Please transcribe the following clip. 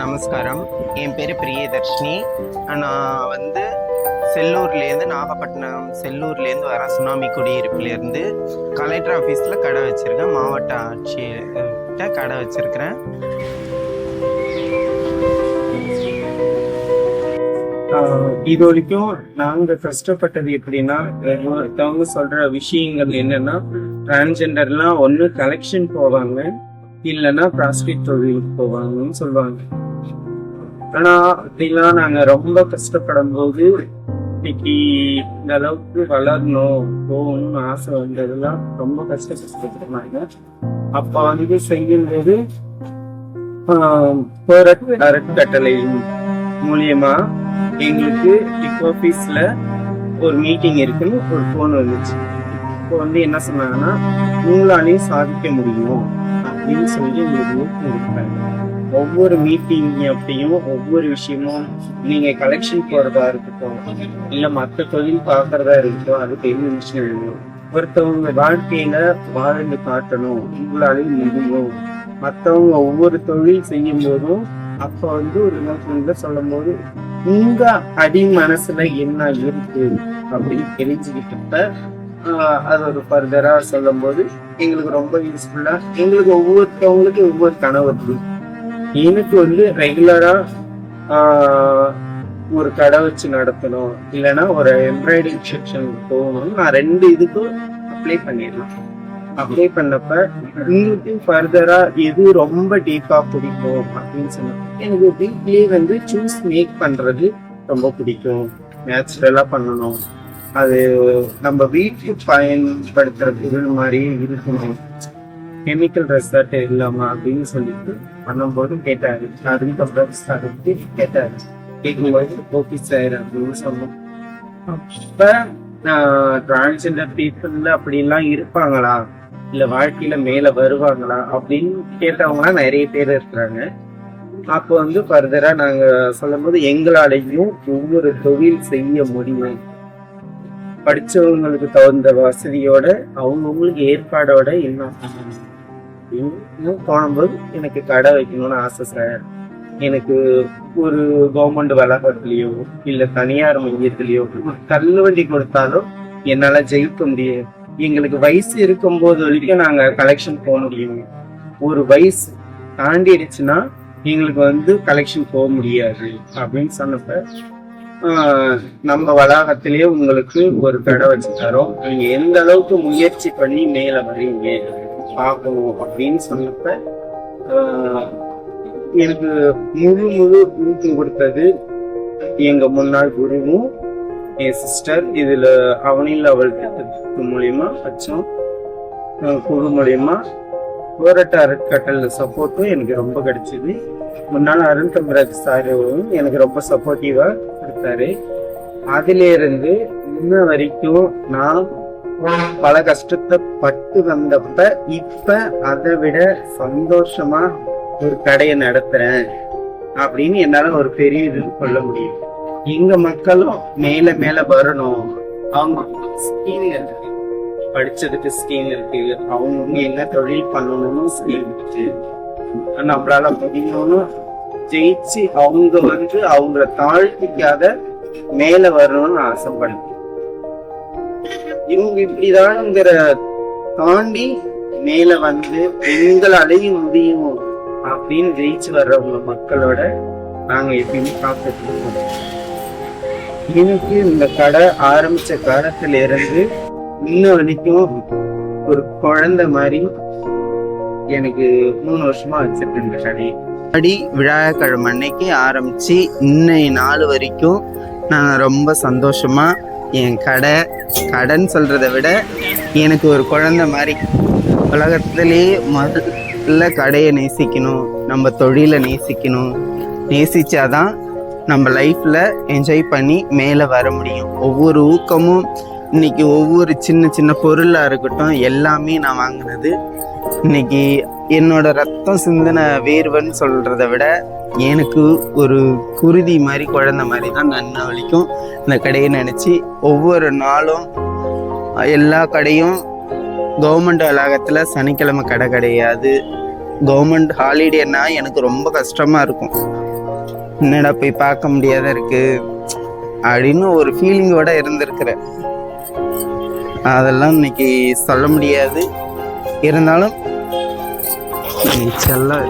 நமஸ்காரம். என் பேர் பிரியதர்ஷினி. நான் வந்து செல்லூர்லேருந்து நாகப்பட்டினம் செல்லூர்லேருந்து வரேன் சுனாமி குடியிருப்புலேருந்து கலெக்டர் ஆஃபீஸில் கடை வச்சுருக்கேன். மாவட்ட ஆட்சியர்கிட்ட கடை வச்சுருக்கிறேன். இது வரைக்கும் நாங்கள் கஷ்டப்பட்டது எப்படின்னா ஒருத்தவங்க சொல்கிற விஷயங்கள் என்னென்னா டிரான்ஸ்ஜெண்டர்லாம் ஒன்று கலெக்ஷன் போவாங்க. இல்லைன்னா ப்ராஸ்டிட் தொழிலுக்கு போவாங்கன்னு சொல்லுவாங்க. ஆனா அப்படிலாம் நாங்க ரொம்ப கஷ்டப்படும் போது இன்னைக்கு இந்த அளவுக்கு வளரணும் போகணும்னு ஆசை வந்ததெல்லாம் ரொம்ப கஷ்டப்பட்டுருந்தாங்க அப்ப வந்து செய்யும்போது ஆஹ் அறக்கட்டளை மூலியமா எங்களுக்கு டிக் ஆஃபீஸ்ல ஒரு மீட்டிங் இருக்குன்னு ஒரு ஃபோன் வந்துச்சு. இப்போ வந்து என்ன சொன்னாங்கன்னா உங்களாலையும் சாதிக்க முடியும். அப்படின்னு சொல்லி உங்களுக்கு ஊக்கம் ஒவ்வொரு மீட்டிங் அப்படியும் ஒவ்வொரு விஷயமும் நீங்க கலெக்ஷன் போறதா இருக்கட்டும் இல்ல மற்ற தொழில் பாக்குறதா இருக்கட்டும் அது பெரிய விஷயம் ஒருத்தவங்க வாழ்க்கையில வாழ்ந்து காட்டணும் உங்களாலையும் முடியும். மற்றவங்க ஒவ்வொரு தொழில் செய்யும் போதும் அப்ப வந்து ஒரு நோக்கங்க சொல்லும் போது உங்க அடி மனசுல என்ன இருக்கு அப்படின்னு தெரிஞ்சுக்கிட்டப்ப அது ஒரு ஃபர்தரா சொல்லும் போது எங்களுக்கு ரொம்ப யூஸ்ஃபுல்லா எங்களுக்கு ஒவ்வொருத்தவங்களுக்கு ஒவ்வொரு கனவு இருக்கு. எனக்கு வந்து ரெகுலரா ஒரு கடை வச்சு நடத்தணும். இல்லைன்னா ஒரு எம்ப்ராய்டரி செக்ஷன் போகணும் நான் ரெண்டு இதுக்கும் அப்ளை பண்ணிடலாம் அப்ளை பண்ணப்ப உங்களுக்கு ஃபர்தரா எது ரொம்ப டீப்பா பிடிக்கும் அப்படின்னு சொன்னாங்க எனக்கு டீப்லி வந்து சூஸ் மேக் பண்றது ரொம்ப பிடிக்கும். நேச்சுரலா பண்ணணும். அது நம்ம வீட்டுக்கு பயன்படுத்துற பொருள் மாதிரியே இருக்கணும் கெமிக்கல் ரெசார்ட் இல்லாம அப்படின்னு சொல்லிட்டு பண்ணும்போது கேட்டாரு. அதுக்கப்புறம் சாருக்கு கேட்டாரு. கேட்கும்போது ஓகே சார் அப்படின்னு சொன்னோம். அப்ப டிரான்ஸ்ஜெண்டர் பீப்புள் அப்படிலாம் இருப்பாங்களா? இல்ல வாழ்க்கையில மேல வருவாங்களா? அப்படின்னு கேட்டவங்க நிறைய பேர் இருக்கிறாங்க. அப்போ வந்து ஃபர்தரா நாங்க சொல்லும் போது எங்களாலையும் ஒவ்வொரு தொழில் செய்ய முடியும். படிச்சவங்களுக்கு தகுந்த வசதியோட அவங்கவுங்களுக்கு ஏற்பாடோட என்ன இன்னும் போகும்போது எனக்கு கடை வைக்கணும்னு ஆசை சார் எனக்கு ஒரு கவர்மெண்ட் வளாகத்துலயோ இல்ல தனியார் மையத்திலயோ தள்ளுவண்டி கொடுத்தாலும் என்னால ஜெயிக்க முடியும் எங்களுக்கு வயசு இருக்கும்போது வரைக்கும் நாங்க கலெக்ஷன் போக முடியும். ஒரு வயசு தாண்டிடுச்சுன்னா எங்களுக்கு வந்து கலெக்ஷன் போக முடியாது அப்படின்னு சொன்னப்ப நம்ம வளாகத்திலேயே உங்களுக்கு ஒரு கடை வச்சு தரோம். நீங்க எந்த அளவுக்கு முயற்சி பண்ணி மேல வரீங்க பார்க்கணும் அப்படின்னு சொன்னப்ப எனக்கு முழு முழு ஊக்கம் கொடுத்தது எங்க முன்னாள் குருவும் என் சிஸ்டர் இதுல அவனில் அவள் திட்டத்து மூலியமா வச்சோம் குழு மூலியமா போராட்ட அறக்கட்டளை சப்போர்ட்டும் எனக்கு ரொம்ப கிடைச்சது. முன்னாள் அருண் தம்பராஜ் சாரும் எனக்கு ரொம்ப சப்போர்ட்டிவா கொடுத்தாரு. அதிலிருந்து இன்ன வரைக்கும் நான் பல கஷ்டத்தை பட்டு வந்தப்ப இப்ப அதை விட சந்தோஷமா ஒரு கடையை நடத்துறேன் அப்படின்னு என்னால ஒரு பெரிய இது சொல்ல முடியும் எங்க மக்களும் மேல மேல வரணும். அவங்க ஸ்கீம் இருக்கு. படிச்சதுக்கு ஸ்கீம் இருக்கு. அவங்க என்ன தொழில் பண்ணணும்னு ஸ்கீம் இருக்கு. நம்மளால முடியும்னு ஜெயிச்சு அவங்க வந்து அவங்கள தாழ்த்திக்காத மேல வரணும்னு ஆசைப்படுவேன் இவங்க இப்படிதான்ங்கிற தாண்டி மேல வந்து பெண்கள் அடைய முடியும் அப்படின்னு ஜெயிச்சு வர்றவங்க மக்களோட நாங்க எப்பயுமே பார்த்துட்டு இருக்கோம் எனக்கு இந்த கடை ஆரம்பிச்ச காலத்துல இருந்து இன்ன வரைக்கும் ஒரு குழந்தை மாதிரி எனக்கு மூணு வருஷமா வச்சிருக்கேன் இந்த கடையை. அடி விழாக்கிழமை அன்னைக்கு ஆரம்பித்து இன்னைய நாள் வரைக்கும் நான் ரொம்ப சந்தோஷமாக என் கடை கடைன்னு சொல்கிறத விட எனக்கு ஒரு குழந்தை மாதிரி உலகத்துலேயே முதல்ல கடையை நேசிக்கணும் நம்ம தொழிலை நேசிக்கணும். நேசிச்சாதான் நம்ம லைஃப்பில் என்ஜாய் பண்ணி மேலே வர முடியும். ஒவ்வொரு ஊக்கமும் இன்னைக்கு ஒவ்வொரு சின்ன சின்ன பொருளாக இருக்கட்டும் எல்லாமே நான் வாங்கினது. இன்னைக்கு என்னோட ரத்தம் சிந்தின வேர்வன்னு சொல்கிறத விட எனக்கு ஒரு குருதி மாதிரி குழந்தை மாதிரி தான் நான் இன்ன வரைக்கும் இந்த கடையை நினச்சி ஒவ்வொரு நாளும் எல்லா கடையும் கவர்மெண்ட் வளாகத்தில் சனிக்கிழமை கடை கிடையாது. கவர்மெண்ட் ஹாலிடேனா எனக்கு ரொம்ப கஷ்டமாக இருக்கும். என்னடா போய் பார்க்க முடியாத இருக்குது அப்படின்னு ஒரு ஃபீலிங்கோட இருந்திருக்கிறேன். அதெல்லாம் இன்னைக்கு சொல்ல முடியாது. இருந்தாலும் செல்ல.